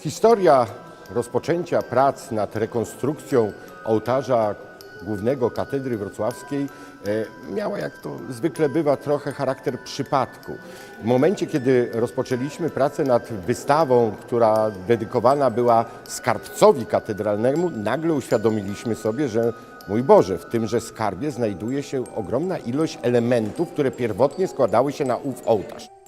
Historia rozpoczęcia prac nad rekonstrukcją ołtarza głównego katedry wrocławskiej e, miała, jak to zwykle bywa, trochę charakter przypadku. W momencie, kiedy rozpoczęliśmy pracę nad wystawą, która dedykowana była skarbcowi katedralnemu, nagle uświadomiliśmy sobie, że mój Boże, w tymże skarbie znajduje się ogromna ilość elementów, które pierwotnie składały się na ów ołtarz.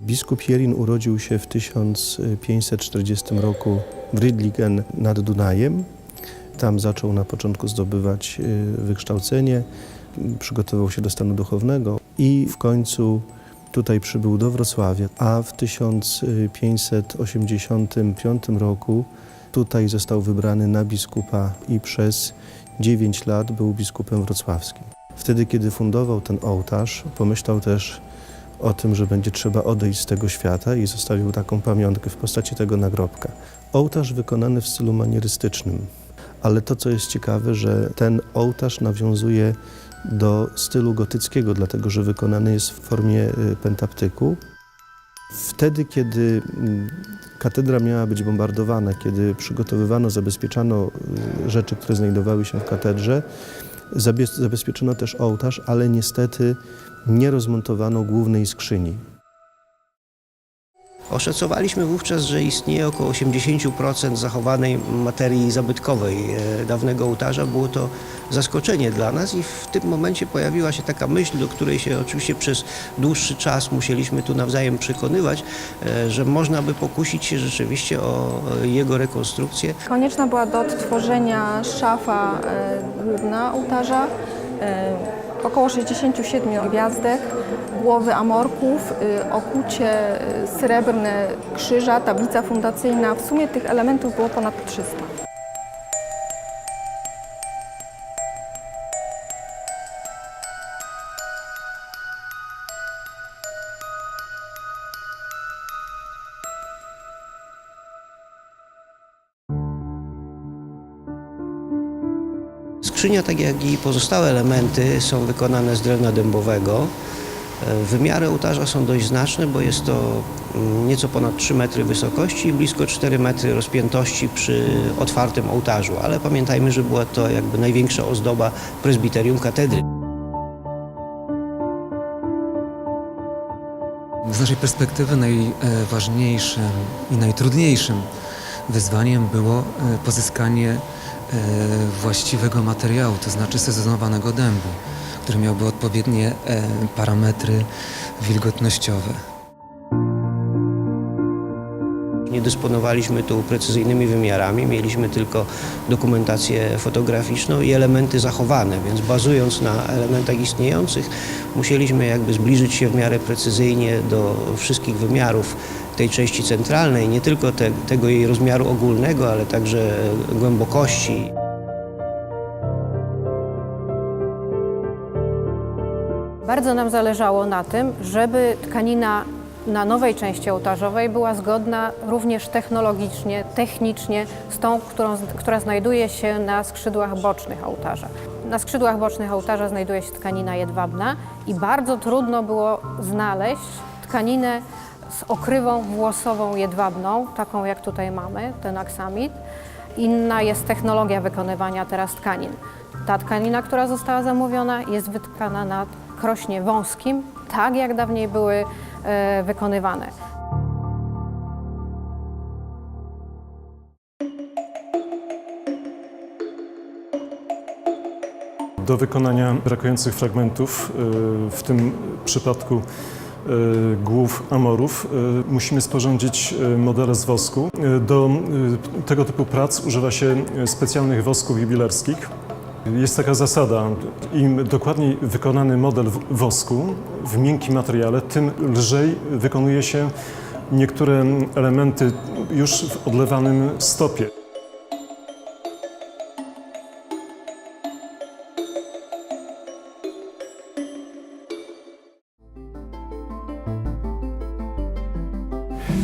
Biskup Jelin urodził się w 1540 roku w Rydligen nad Dunajem. Tam zaczął na początku zdobywać y, wykształcenie, przygotował się do stanu duchownego i w końcu tutaj przybył do Wrocławia, a w 1585 roku tutaj został wybrany na biskupa i przez 9 lat był biskupem wrocławskim. Wtedy, kiedy fundował ten ołtarz, pomyślał też o tym, że będzie trzeba odejść z tego świata i zostawił taką pamiątkę w postaci tego nagrobka. Ołtarz wykonany w stylu manierystycznym, ale to, co jest ciekawe, że ten ołtarz nawiązuje do stylu gotyckiego, dlatego że wykonany jest w formie y, pentaptyku. Wtedy, kiedy mm, katedra miała być bombardowana, kiedy przygotowywano, zabezpieczano y, rzeczy, które znajdowały się w katedrze, zabezpieczono też ołtarz, ale niestety nie rozmontowano głównej skrzyni. Oszacowaliśmy wówczas, że istnieje około 80% zachowanej materii zabytkowej e, dawnego ołtarza. Było to zaskoczenie dla nas i w tym momencie pojawiła się taka myśl, do której się oczywiście przez dłuższy czas musieliśmy tu nawzajem przekonywać, e, że można by pokusić się rzeczywiście o e, jego rekonstrukcję. Konieczna była do odtworzenia szafa główna ołtarza, około 67 gwiazdek, głowy amorków, e, okucie e, srebrne krzyża, tablica fundacyjna. W sumie tych elementów było ponad 300. Skrzynia, tak jak i pozostałe elementy, są wykonane z drewna dębowego. E, Wymiary ołtarza są dość znaczne, bo jest to mm, nieco ponad 3 metry wysokości i blisko 4 metry rozpiętości przy otwartym ołtarzu. Ale pamiętajmy, że była to jakby największa ozdoba prezbiterium katedry. Z naszej perspektywy najważniejszym i najtrudniejszym wyzwaniem było e, pozyskanie właściwego materiału, to znaczy sezonowanego dębu, który miałby odpowiednie e, parametry wilgotnościowe. Nie dysponowaliśmy tu precyzyjnymi wymiarami, mieliśmy tylko dokumentację fotograficzną i elementy zachowane, więc bazując na elementach istniejących, musieliśmy jakby zbliżyć się w miarę precyzyjnie do wszystkich wymiarów tej części centralnej, nie tylko te, tego jej rozmiaru ogólnego, ale także głębokości. Bardzo nam zależało na tym, żeby tkanina na nowej części ołtarzowej była zgodna również technologicznie, technicznie z tą, którą, która znajduje się na skrzydłach bocznych ołtarza. Na skrzydłach bocznych ołtarza znajduje się tkanina jedwabna i bardzo trudno było znaleźć tkaninę z okrywą włosową jedwabną, taką jak tutaj mamy, ten aksamit. Inna jest technologia wykonywania teraz tkanin. Ta tkanina, która została zamówiona, jest wytkana na krośnie wąskim, tak jak dawniej były e, wykonywane. Do wykonania brakujących fragmentów, y, w tym przypadku y, głów amorów, musimy sporządzić modele z wosku. Do tego typu prac używa się specjalnych wosków jubilerskich. Jest taka zasada, im dokładniej wykonany model wosku w miękkim materiale, tym lżej wykonuje się niektóre elementy już w odlewanym stopie.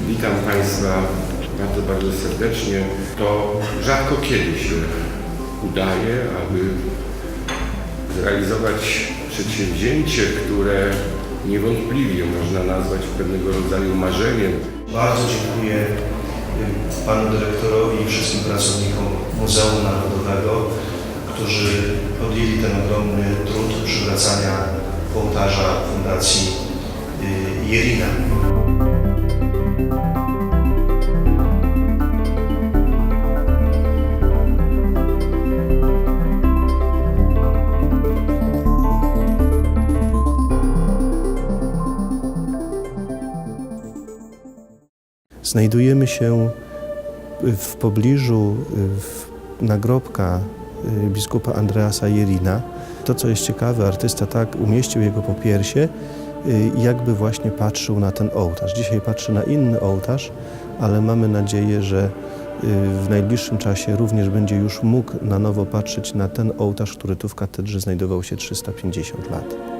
Witam Państwa bardzo, bardzo serdecznie. To rzadko kiedy się udaje, aby zrealizować przedsięwzięcie, które niewątpliwie można nazwać pewnego rodzaju marzeniem. Bardzo dziękuję panu dyrektorowi i wszystkim pracownikom Muzeum Narodowego, którzy podjęli ten ogromny trud przywracania ołtarza Fundacji y, Jerina. Znajdujemy się w pobliżu nagrobka y, biskupa Andreasa Jerina. To, co jest ciekawe, artysta tak umieścił jego popiersie, y, jakby właśnie patrzył na ten ołtarz. Dzisiaj patrzy na inny ołtarz, ale mamy nadzieję, że y, w najbliższym czasie również będzie już mógł na nowo patrzeć na ten ołtarz, który tu w katedrze znajdował się 350 lat.